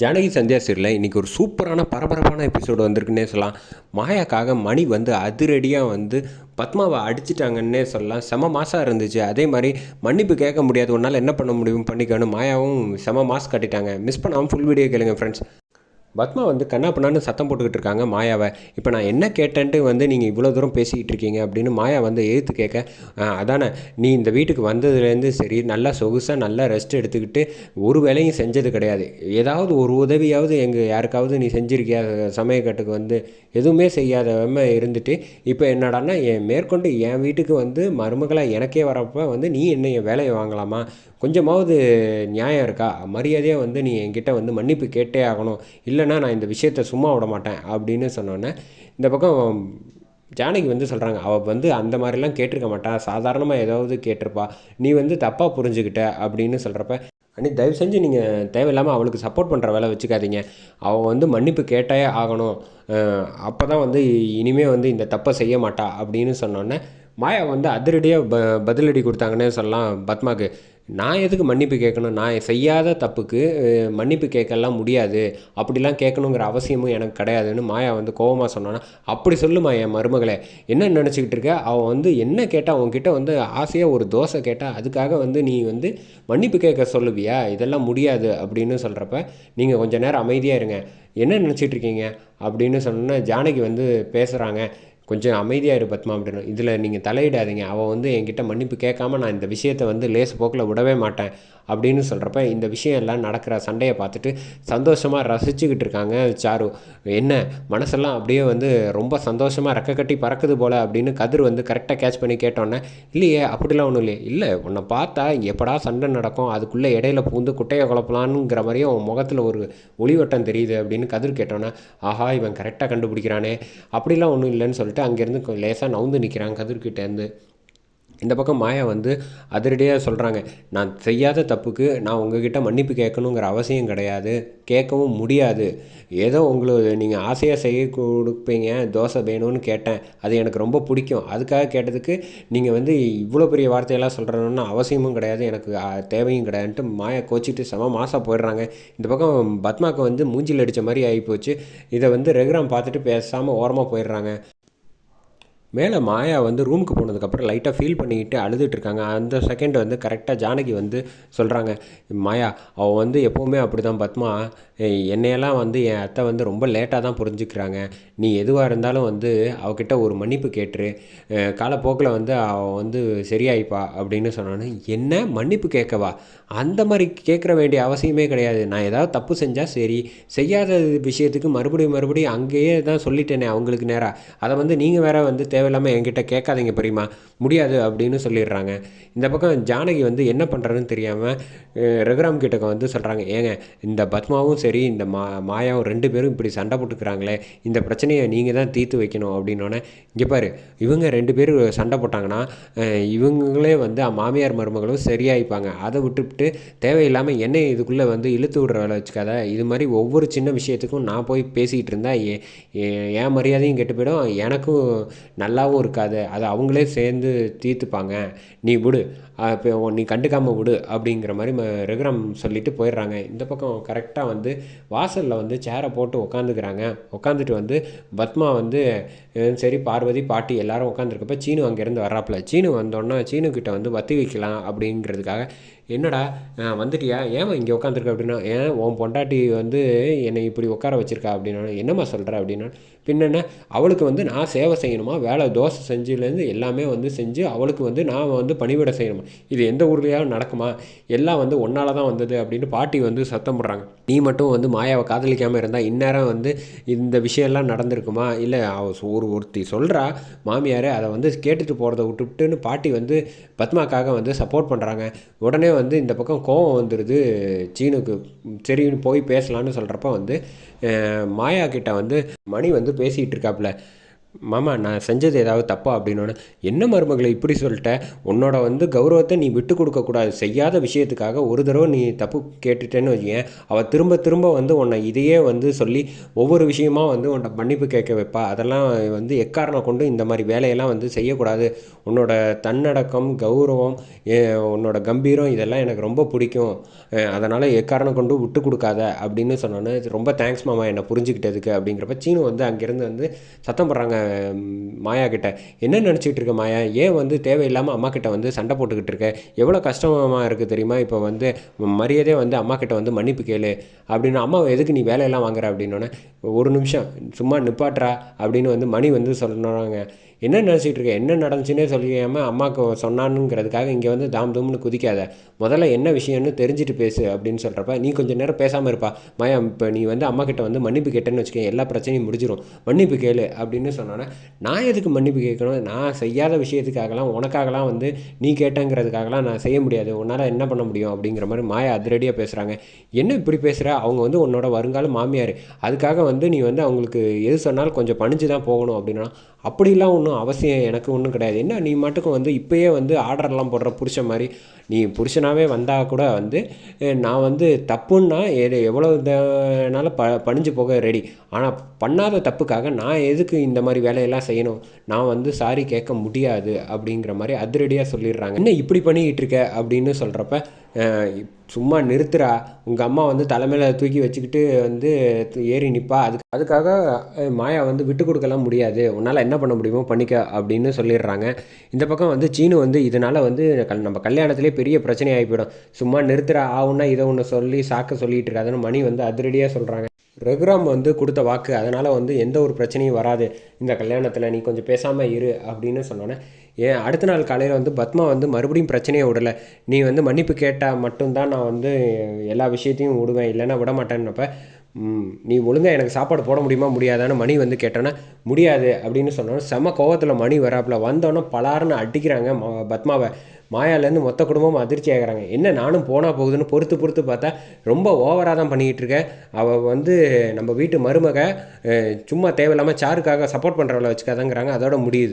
ஜானகி சந்தியா சீரில் இன்றைக்கி ஒரு சூப்பரான பரபரப்பான எபிசோடு வந்திருக்குன்னே சொல்லலாம். மாயாக்காக மணி வந்து அதிரடியாக வந்து பத்மாவை அடிச்சிட்டாங்கன்னே சொல்லலாம். செம மாசாக இருந்துச்சு. அதே மாதிரி மன்னிப்பு கேட்க முடியாது. உன்னால் என்ன பண்ண முடியும்? பண்ணிக்கணும் மாயாவும் செம மாஸ் கட்டிட்டாங்க. மிஸ் பண்ணாமல் ஃபுல் வீடியோ கேளுங்க ஃப்ரெண்ட்ஸ் பத்மா வந்து கண்ணா பண்ணான்னு சத்தம் போட்டுக்கிட்டு இருக்காங்க மாயாவை. இப்போ நான் என்ன கேட்டேன்ட்டு வந்து நீங்கள் இவ்வளோ தூரம் பேசிக்கிட்டு இருக்கீங்க அப்படின்னு மாயா வந்து எழுத்து கேட்க அதானே நீ இந்த வீட்டுக்கு வந்ததுலேருந்து சரி நல்லா சொகுசாக நல்லா ரெஸ்ட் எடுத்துக்கிட்டு ஒரு வேலையும் செஞ்சது கிடையாது. ஏதாவது ஒரு உதவியாவது எங்கள் யாருக்காவது நீ செஞ்சிருக்கியா? சமயக்கட்டுக்கு வந்து எதுவுமே செய்யாதவம இருந்துட்டு இப்போ என்னடான்னா என் மேற்கொண்டு என் வீட்டுக்கு வந்து மருமகளாக எனக்கே வரப்போ வந்து நீ என்ன என் வேலையை வாங்கலாமா? கொஞ்சமாவது நியாயம் இருக்கா? மரியாதையாக வந்து நீ என்கிட்ட வந்து மன்னிப்பு கேட்டே ஆகணும். இல்லை இல்லைன்னா நான் இந்த விஷயத்த சும்மா விட மாட்டேன் அப்படின்னு சொன்னோன்னே இந்த பக்கம் ஜானகி வந்து சொல்கிறாங்க அவள் வந்து அந்த மாதிரிலாம் கேட்டிருக்க மாட்டா சாதாரணமாக ஏதாவது கேட்டிருப்பா நீ வந்து தப்பாக புரிஞ்சுக்கிட்ட அப்படின்னு சொல்கிறப்ப அண்ணி தயவு செஞ்சு நீங்கள் தேவையில்லாமல் அவளுக்கு சப்போர்ட் பண்ணுற வேலை வச்சுக்காதீங்க. அவள் வந்து மன்னிப்பு கேட்டே ஆகணும். அப்போ தான் வந்து இனிமேல் வந்து இந்த தப்பை செய்ய மாட்டா அப்படின்னு சொன்னோன்னே மாயா வந்து அதிரடியாக ப பதிலடி கொடுத்தாங்கன்னே சொல்லலாம். பத்மாக்கு நான் எதுக்கு மன்னிப்பு கேட்கணும்? நான் செய்யாத தப்புக்கு மன்னிப்பு கேட்கலாம் முடியாது. அப்படிலாம் கேட்கணுங்கிற அவசியமும் எனக்கு கிடையாதுன்னு மாயா வந்து கோவமாக சொன்னான்னா அப்படி சொல்லுமா என் மருமகளை. என்ன நினச்சிக்கிட்டு இருக்க? அவன் வந்து என்ன கேட்டால் உன்கிட்ட வந்து ஆசையாக ஒரு தோசை கேட்டால் அதுக்காக வந்து நீ வந்து மன்னிப்பு கேட்க சொல்லுவியா? இதெல்லாம் முடியாது அப்படின்னு சொல்கிறப்ப நீங்கள் கொஞ்சம் நேரம் அமைதியாக இருங்க. என்ன நினச்சிட்டு இருக்கீங்க? அப்படின்னு சொன்னோன்னா ஜானகி வந்து பேசுகிறாங்க கொஞ்சம் அமைதியாக இரு பத்மா அப்படின்னு. இதில் நீங்கள் தலையிடாதீங்க. அவள் வந்து என்கிட்ட மன்னிப்பு கேட்காம நான் இந்த விஷயத்தை வந்து லேஸ் போக்கில் விடவே மாட்டேன் அப்படின்னு சொல்கிறப்ப இந்த விஷயம் எல்லாம் நடக்கிற சண்டையை பார்த்துட்டு சந்தோஷமாக ரசிச்சுக்கிட்டு இருக்காங்க சாரு. என்ன? மனசெல்லாம் அப்படியே வந்து ரொம்ப சந்தோஷமாக ரெக்க கட்டி பறக்குது போல் அப்படின்னு கதிர் வந்து கரெக்டாக கேட்ச் பண்ணி கேட்டோன்னே இல்லையே அப்படிலாம் ஒன்றும் இல்லையே. இல்லை உன்னை பார்த்தா எப்படா சண்டை நடக்கும்? அதுக்குள்ளே இடையில பூந்து குட்டையை குழப்பலான்ங்கிற மாதிரியும் உன் முகத்தில் ஒரு ஒளிவட்டம் தெரியுது அப்படின்னு கதிர் கேட்டோன்னே ஆஹா இவன் கரெக்டாக கண்டுபிடிக்கிறானே. அப்படிலாம் ஒன்றும் இல்லைன்னு சொல்லிட்டு அங்கேருந்து லேசாக நவுந்து நிற்கிறாங்க கதிர்கிட்டேருந்து இந்த பக்கம் மாயா வந்து அதிரடியாக சொல்கிறாங்க நான் செய்யாத தப்புக்கு நான் உங்ககிட்ட மன்னிப்பு கேட்கணுங்கிற அவசியம் கிடையாது கேட்கவும் முடியாது. ஏதோ உங்களுக்கு நீங்கள் ஆசையாக செய்ய கொடுப்பீங்க தோசை வேணும்னு கேட்டேன் அது எனக்கு ரொம்ப பிடிக்கும். அதுக்காக கேட்டதுக்கு நீங்கள் வந்து இவ்வளோ பெரிய வார்த்தையெல்லாம் சொல்கிறணுன்னு அவசியமும் கிடையாது எனக்கு தேவையும் கிடையாதுன்ட்டு மாயா கோச்சிட்டு செம மாசாக போயிடுறாங்க. இந்த பக்கம் பத்மாக்கு வந்து மூஞ்சில் அடித்த மாதிரி ஆகிப்போச்சு இதை வந்து ரெகுராம் பார்த்துட்டு பேசாமல் ஓரமாக போயிடுறாங்க. மேலே மாயா வந்து ரூமுக்கு போனதுக்கப்புறம் லைட்டாக ஃபீல் பண்ணிக்கிட்டு அழுதுட்டு இருக்காங்க அந்த செகண்ட் வந்து கரெக்டாக ஜானகி வந்து சொல்கிறாங்க மாயா அவள் வந்து எப்போவுமே அப்படி தான் பத்மா என்னையெல்லாம் வந்து என் அத்தை வந்து ரொம்ப லேட்டாக தான் புரிஞ்சுக்கிறாங்க. நீ எதுவாக இருந்தாலும் வந்து அவகிட்ட ஒரு மன்னிப்பு கேட்டுரு. காலப்போக்கில் வந்து அவள் வந்து சரியாயிப்பா அப்படின்னு சொன்னான்னு என்ன? மன்னிப்பு கேட்கவா? அந்த மாதிரி கேட்குற வேண்டிய அவசியமே கிடையாது. நான் ஏதாவது தப்பு செஞ்சால் சரி. செய்யாத விஷயத்துக்கு மறுபடியும் மறுபடியும் அங்கேயே தான் சொல்லிட்டேனே அவங்களுக்கு நேராக அதை வந்து நீங்கள் வேற வந்து தேவை தேவையில்லாமல் என்கிட்ட கேட்காதீங்க பெரியமா. முடியாது அப்படின்னு சொல்லிடுறாங்க. இந்த பக்கம் ஜானகி வந்து என்ன பண்ணுறதுன்னு தெரியாமல் ரகுராம் கிட்டக்க வந்து சொல்கிறாங்க ஏங்க இந்த பத்மாவும் சரி இந்த மா மாயாவும் ரெண்டு பேரும் இப்படி சண்டை போட்டுக்கிறாங்களே இந்த பிரச்சனையை நீங்கள் தான் தீர்த்து வைக்கணும் அப்படின்னோடனே இங்கே பாரு இவங்க ரெண்டு பேரும் சண்டை போட்டாங்கன்னா இவங்களே வந்து மாமியார் மருமகளும் சரியாயிப்பாங்க. அதை விட்டுவிட்டு தேவையில்லாமல் என்னை இதுக்குள்ளே வந்து இழுத்து விடுற வேலை வச்சுக்காத. இது மாதிரி ஒவ்வொரு சின்ன விஷயத்துக்கும் நான் போய் பேசிக்கிட்டு இருந்தால் ஏன் மரியாதையும் கெட்டு போயிடும். எனக்கும் நல்லாவும் இருக்காது அதை அவங்களே சேர்ந்து தீர்த்துப்பாங்க. நீ விடு. இப்போ நீ கண்டுக்காமல் விடு அப்படிங்கிற மாதிரி ம- ரகுராம் சொல்லிட்டு போயிடுறாங்க. இந்த பக்கம் கரெக்டாக வந்து வாசலில் வந்து சேரை போட்டு உட்காந்துக்கிறாங்க உட்காந்துட்டு வந்து பத்மா வந்து சரி பார்வதி பாட்டி எல்லாரும் உட்காந்துருக்கப்ப சீனு அங்கேருந்து வர்றாப்புல. சீனு வந்தோன்னே சீனு கிட்ட வந்து வத்தி வைக்கலாம் அப்படிங்கிறதுக்காக என்னடா வந்துட்டியா? ஏன் இங்கே உட்காந்துருக்க அப்படின்னா ஏன் உன் பொண்டாட்டி வந்து என்னை இப்படி உட்கார வச்சுருக்கா அப்படின்னா என்னம்மா சொல்கிற அப்படின்னா பின்னென்ன அவளுக்கு வந்து நான் சேவை செய்யணுமா? வேலை தோசை செஞ்சுலேருந்து எல்லாமே வந்து செஞ்சு அவளுக்கு வந்து நான் வந்து பணிவிட செய்யணுமா? இது எந்த ஊர்லேயாவது நடக்குமா? எல்லாம் வந்து ஒன்னால தான் வந்தது அப்படின்னு பாட்டி வந்து சத்தம் போடுறாங்க. நீ மட்டும் வந்து மாயாவை காதலிக்காமல் இருந்தால் இந்நேரம் வந்து இந்த விஷயம்லாம் நடந்திருக்குமா? இல்லை அவ ஒரு ஒருத்தி சொல்கிறா மாமியார் அதை வந்து கேட்டுட்டு போகிறத விட்டுவிட்டுன்னு பாட்டி வந்து பத்மாக்காக வந்து சப்போர்ட் பண்ணுறாங்க உடனே வந்து இந்த பக்கம் கோவம் வந்துடுது சீனுக்கு சரின்னு போய் பேசலான்னு சொல்கிறப்ப வந்து மாயா கிட்ட வந்து மணி வந்து பேசிகிட்டு இருக்காப்புல மாமா நான் செஞ்சது ஏதாவது தப்பா அப்படின்னோடனே என்ன மருமகளை இப்படி சொல்லிட்ட? உன்னோட வந்து கௌரவத்தை நீ விட்டு கொடுக்கக்கூடாது செய்யாத விஷயத்துக்காக ஒரு தடவை நீ தப்பு கேட்டுட்டேன்னு வச்சுக்கேன் அவள் திரும்ப திரும்ப வந்து உன்னை இதையே வந்து சொல்லி ஒவ்வொரு விஷயமா வந்து உன்னை மன்னிப்பு கேட்க வைப்பா. அதெல்லாம் வந்து எக்காரணம் கொண்டு இந்த மாதிரி வேலையெல்லாம் வந்து செய்யக்கூடாது. உன்னோட தன்னடக்கம் கௌரவம் உன்னோட கம்பீரம் இதெல்லாம் எனக்கு ரொம்ப பிடிக்கும். அதனால் எக்காரணம் கொண்டு விட்டு கொடுக்காத அப்படின்னு சொன்னோன்னே ரொம்ப தேங்க்ஸ் மாமா என்னை புரிஞ்சுக்கிட்டதுக்கு அப்படிங்கிறப்ப சீனு வந்து அங்கேருந்து வந்து சத்தம் போடுறாங்க. மாயா கிட்ட என்ன நினச்சிக்கிட்டு இருக்க மாயா? ஏன் வந்து தேவையில்லாமல் அம்மா கிட்ட வந்து சண்டை போட்டுக்கிட்டு இருக்க? எவ்வளோ கஷ்டமாக இருக்குது தெரியுமா? இப்போ வந்து மரியாதையே வந்து அம்மா கிட்ட வந்து மன்னிப்பு கேளு. அப்படின்னு அம்மா எதுக்கு நீ வேலையெல்லாம் வாங்குற? அப்படின்னோடனே ஒரு நிமிஷம் சும்மா நிப்பாட்டுறா அப்படின்னு வந்து மணி வந்து சொன்னாங்க. என்ன நினச்சிட்டு இருக்க? என்ன நடந்துச்சுன்னே சொல்லியாமல் அம்மாவுக்கு சொன்னானுங்கிறதுக்காக இங்கே வந்து தாம் தூம்னு குதிக்காத. முதல்ல என்ன விஷயம்னு தெரிஞ்சுட்டு பேசு அப்படின்னு சொல்கிறப்ப நீ கொஞ்சம் நேரம் பேசாமல் இருப்பா. மாயா இப்போ நீ வந்து அம்மா கிட்ட வந்து மன்னிப்பு கேட்டேன்னு வச்சுக்கேன் எல்லா பிரச்சனையும் முடிஞ்சிடும் மன்னிப்பு கேளு அப்படின்னு சொன்னோன்னே நான் எதுக்கு மன்னிப்பு கேட்கணும்? நான் செய்யாத விஷயத்துக்காகலாம் உனக்காகலாம் வந்து நீ கேட்டேங்கிறதுக்காகலாம் நான் செய்ய முடியாது. உன்னால் என்ன பண்ண முடியும்? அப்படிங்கிற மாதிரி மாயா அதிரடியாக பேசுகிறாங்க என்ன இப்படி பேசுகிற அவங்க வந்து உன்னோட வருங்கால மாமியார். அதுக்காக வந்து நீ வந்து அவங்களுக்கு எது சொன்னாலும் கொஞ்சம் பணிஞ்சு தான் போகணும் அப்படின்னா அப்படிலாம் ஒன்றும் அவசியம் எனக்கு ஒன்றும் கிடையாது. என்ன நீ மட்டுக்கும் வந்து இப்போயே வந்து ஆர்டர்லாம் போடுற புருஷன் மாதிரி நீ புருஷனாகவே வந்தால் கூட வந்து நான் வந்து தப்புன்னா எது எவ்வளோ இதனால் ப பணிஞ்சு போக ரெடி ஆனால் பண்ணாத தப்புக்காக நான் எதுக்கு இந்த மாதிரி வேலையெல்லாம் செய்யணும்? நான் வந்து சாரி கேட்க முடியாது அப்படிங்கிற மாதிரி அதிரடியாக சொல்லிடுறாங்க. என்ன இப்படி பண்ணிக்கிட்டு இருக்க அப்படின்னு சொல்கிறப்ப சும்மா நிறுத்துறா. உங்கள் அம்மா வந்து தலைமையில் தூக்கி வச்சுக்கிட்டு வந்து ஏறி நிற்பா அதுக்கு அதுக்காக மாயா வந்து விட்டு கொடுக்கலாம் முடியாது. உன்னால் என்ன பண்ண முடியுமோ பண்ணிக்க அப்படின்னு சொல்லிடுறாங்க. இந்த பக்கம் வந்து சீனு வந்து இதனால் வந்து கல் நம்ம கல்யாணத்திலே பெரிய பிரச்சனை ஆகி போயிடும். சும்மா நிறுத்துறா. ஆவுன்னா இதை ஒன்று சொல்லி சாக்க சொல்லிட்டு இருக்காதுன்னு மணி வந்து அதிரடியாக சொல்கிறாங்க ரகுராம் வந்து கொடுத்த வாக்கு அதனால் வந்து எந்த ஒரு பிரச்சனையும் வராது. இந்த கல்யாணத்தில் நீ கொஞ்சம் பேசாமல் இரு அப்படின்னு சொன்னோன்னே ஏன் அடுத்த நாள் காலையில் வந்து பத்மா வந்து மறுபடியும் பிரச்சனையை விடலை. நீ வந்து மன்னிப்பு கேட்டால் மட்டும்தான் நான் வந்து எல்லா விஷயத்தையும் விடுவேன். இல்லைன்னா விட மாட்டேன்னப்ப நீ ஒழுங்காக எனக்கு சாப்பாடு போட முடியுமா? முடியாதான்னு மணி வந்து கேட்டோன்னா முடியாது அப்படின்னு சொன்னாலும் செம கோவத்தில் மணி வராப்புல. வந்தோன்னே பலாருன்னு அடிக்கிறாங்க ம- பத்மாவை. மாயாலேருந்து மொத்த குடும்பமும் அதிர்ச்சி ஆகிறாங்க. என்ன நானும் போனால் போகுதுன்னு பொறுத்து பொறுத்து பார்த்தா ரொம்ப ஓவராக தான் பண்ணிக்கிட்டு இருக்கேன் அவள் வந்து நம்ம வீட்டு மருமக சும்மா தேவையில்லாமல் சாருக்காக சப்போர்ட் பண்ணுறவளை வச்சுக்காதங்கிறாங்க. அதோட முடியுது.